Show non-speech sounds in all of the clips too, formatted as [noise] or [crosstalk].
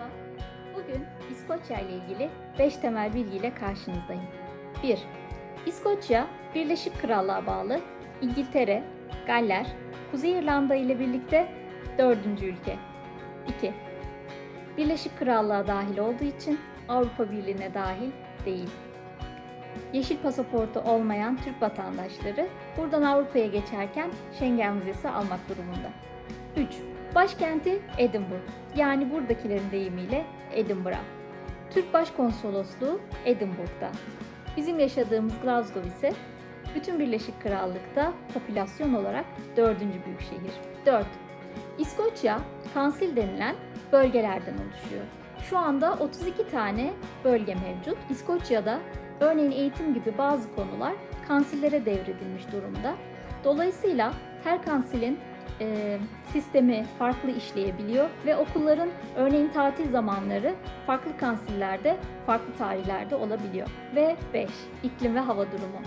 Merhaba. Bugün İskoçya ile ilgili 5 temel bilgiyle karşınızdayım. 1. İskoçya, Birleşik Krallığa bağlı İngiltere, Galler, Kuzey İrlanda ile birlikte dördüncü ülke. 2. Birleşik Krallığa dahil olduğu için Avrupa Birliği'ne dahil değil. Yeşil pasaportu olmayan Türk vatandaşları buradan Avrupa'ya geçerken Schengen vizesi almak durumunda. 3. Başkenti Edinburgh. Yani buradakilerin deyimiyle Edinburgh. Türk Başkonsolosluğu Edinburgh'da. Bizim yaşadığımız Glasgow ise bütün Birleşik Krallık'ta popülasyon olarak dördüncü büyük şehir. 4. İskoçya, kansil denilen bölgelerden oluşuyor. Şu anda 32 tane bölge mevcut. İskoçya'da örneğin eğitim gibi bazı konular kansillere devredilmiş durumda. Dolayısıyla her kansilin e, sistemi farklı işleyebiliyor ve okulların örneğin tatil zamanları farklı kansillerde, farklı tarihlerde olabiliyor. Ve 5. iklim ve hava durumu.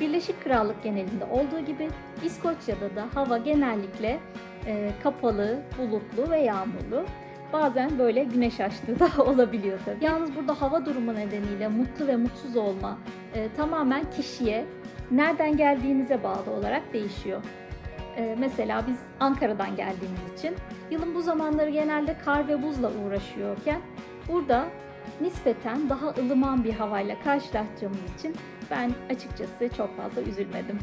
Birleşik Krallık genelinde olduğu gibi İskoçya'da da hava genellikle e, kapalı, bulutlu ve yağmurlu. Bazen böyle güneş açtığı da [laughs] olabiliyor tabii. Yalnız burada hava durumu nedeniyle mutlu ve mutsuz olma e, tamamen kişiye, nereden geldiğinize bağlı olarak değişiyor. Ee, mesela biz Ankara'dan geldiğimiz için yılın bu zamanları genelde kar ve buzla uğraşıyorken burada nispeten daha ılıman bir havayla karşılaştığımız için ben açıkçası çok fazla üzülmedim.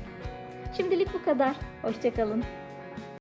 Şimdilik bu kadar. Hoşçakalın.